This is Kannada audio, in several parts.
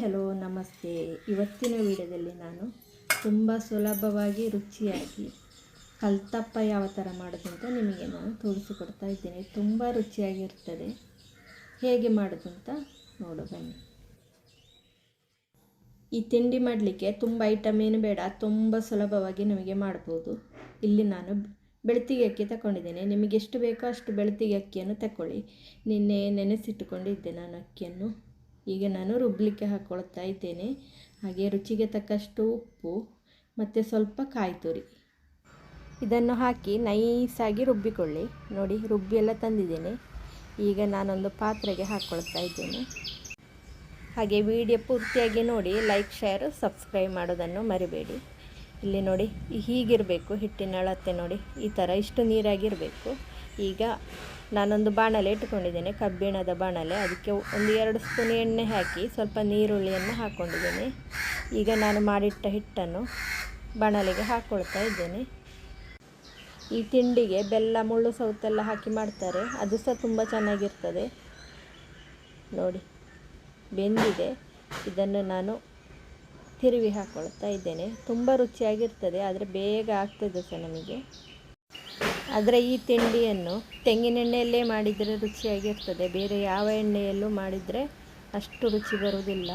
ಹಲೋ, ನಮಸ್ತೆ. ಇವತ್ತಿನ ವಿಡಿಯೋದಲ್ಲಿ ನಾನು ತುಂಬ ಸುಲಭವಾಗಿ, ರುಚಿಯಾಗಿ ಕಲ್ತಪ್ಪ ಯಾವ ಥರ ಮಾಡೋದು ಅಂತ ನಿಮಗೆ ನಾನು ತೋರಿಸಿಕೊಡ್ತಾ ಇದ್ದೇನೆ. ತುಂಬ ರುಚಿಯಾಗಿರ್ತದೆ. ಹೇಗೆ ಮಾಡೋದು ಅಂತ ನೋಡು ಬನ್ನಿ ಈ ತಿಂಡಿ ಮಾಡಲಿಕ್ಕೆ ತುಂಬ ಐಟಮ್ ಏನು ಬೇಡ, ತುಂಬ ಸುಲಭವಾಗಿ ನಮಗೆ ಮಾಡ್ಬೋದು. ಇಲ್ಲಿ ನಾನು ಬೆಳ್ತಿಗೆ ಅಕ್ಕಿ ತಗೊಂಡಿದ್ದೇನೆ. ನಿಮಗೆ ಎಷ್ಟು ಬೇಕೋ ಅಷ್ಟು ಬೆಳ್ತಿಗೆ ಅಕ್ಕಿಯನ್ನು ತಗೊಳ್ಳಿ ನಿನ್ನೆ ನೆನೆಸಿಟ್ಟುಕೊಂಡಿದ್ದೆ ನಾನು ಅಕ್ಕಿಯನ್ನು. ಈಗ ನಾನು ರುಬ್ಬಲಿಕ್ಕೆ ಹಾಕ್ಕೊಳ್ತಾ ಇದ್ದೇನೆ. ಹಾಗೆ ರುಚಿಗೆ ತಕ್ಕಷ್ಟು ಉಪ್ಪು, ಮತ್ತು ಸ್ವಲ್ಪ ಕಾಯಿ ತುರಿ. ಇದನ್ನು ಹಾಕಿ ನೈಸಾಗಿ ರುಬ್ಬಿಕೊಳ್ಳಿ. ನೋಡಿ, ರುಬ್ಬಿ ಎಲ್ಲ ತಂದಿದ್ದೇನೆ. ಈಗ ನಾನೊಂದು ಪಾತ್ರೆಗೆ ಹಾಕ್ಕೊಳ್ತಾ ಇದ್ದೇನೆ. ಹಾಗೆ ವಿಡಿಯೋ ಪೂರ್ತಿಯಾಗಿ ನೋಡಿ, ಲೈಕ್, ಶೇರ್, ಸಬ್ಸ್ಕ್ರೈಬ್ ಮಾಡೋದನ್ನು ಮರಿಬೇಡಿ. ಇಲ್ಲಿ ನೋಡಿ, ಹೀಗಿರಬೇಕು ಹಿಟ್ಟಿನ ಅಳತೆ ನೋಡಿ. ಈ ಥರ ಇಷ್ಟು ನೀರಾಗಿರಬೇಕು. ಈಗ ನಾನೊಂದು ಬಾಣಲೆ ಇಟ್ಕೊಂಡಿದ್ದೇನೆ ಕಬ್ಬಿಣದ ಬಾಣಲೆ. ಅದಕ್ಕೆ ಒಂದು ಎರಡು ಸ್ಪೂನ್ ಎಣ್ಣೆ ಹಾಕಿ ಸ್ವಲ್ಪ ನೀರುಳ್ಳಿಯನ್ನು ಹಾಕ್ಕೊಂಡಿದ್ದೇನೆ ಈಗ ನಾನು ಮಾಡಿಟ್ಟ ಹಿಟ್ಟನ್ನು ಬಾಣಲೆಗೆ ಹಾಕ್ಕೊಳ್ತಾ ಇದ್ದೇನೆ. ಈ ತಿಂಡಿಗೆ ಬೆಲ್ಲ, ಮುಳ್ಳು, ಸೌತೆಲ್ಲ ಹಾಕಿ ಮಾಡ್ತಾರೆ. ಅದು ಸಹ ತುಂಬ ಚೆನ್ನಾಗಿರ್ತದೆ. ನೋಡಿ, ಬೆಂದಿದೆ. ಇದನ್ನು ನಾನು ತಿರುವಿ ಹಾಕ್ಕೊಳ್ತಾ ಇದ್ದೇನೆ. ತುಂಬ ರುಚಿಯಾಗಿರ್ತದೆ, ಆದರೆ ಬೇಗ ಆಗ್ತದೆ ಸಹ ನಮಗೆ. ಆದರೆ ಈ ತಿಂಡಿಯನ್ನು ತೆಂಗಿನೆಣ್ಣೆಯಲ್ಲೇ ಮಾಡಿದರೆ ರುಚಿಯಾಗಿರ್ತದೆ. ಬೇರೆ ಯಾವ ಎಣ್ಣೆಯಲ್ಲೂ ಮಾಡಿದರೆ ಅಷ್ಟು ರುಚಿ ಬರುವುದಿಲ್ಲ.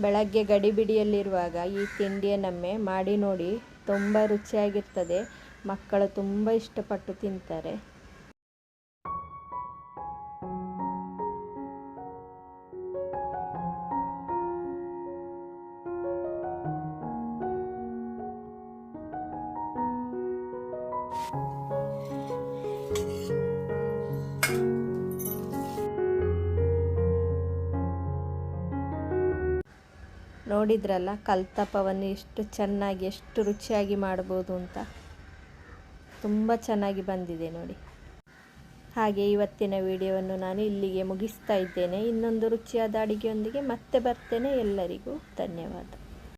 ಬೆಳಗ್ಗೆ ಗಡಿಬಿಡಿಯಲ್ಲಿರುವಾಗ ಈ ತಿಂಡಿಯನ್ನೊಮ್ಮೆ ಮಾಡಿ ನೋಡಿ ತುಂಬ ರುಚಿಯಾಗಿರ್ತದೆ. ಮಕ್ಕಳು ತುಂಬ ಇಷ್ಟಪಟ್ಟು ತಿಂತಾರೆ. ನೋಡಿದ್ರಲ್ಲ ಕಲ್ತಪ್ಪವನ್ನು ಎಷ್ಟು ಚೆನ್ನಾಗಿ, ಎಷ್ಟು ರುಚಿಯಾಗಿ ಮಾಡ್ಬೋದು ಅಂತ. ತುಂಬ ಚೆನ್ನಾಗಿ ಬಂದಿದೆ ನೋಡಿ. ಹಾಗೆ ಇವತ್ತಿನ ವಿಡಿಯೋವನ್ನು ನಾನು ಇಲ್ಲಿಗೆ ಮುಗಿಸ್ತಾ ಇದ್ದೇನೆ. ಇನ್ನೊಂದು ರುಚಿಯಾದ ಅಡಿಗೆಯೊಂದಿಗೆ ಮತ್ತೆ ಬರ್ತೇನೆ ಎಲ್ಲರಿಗೂ. ಧನ್ಯವಾದ.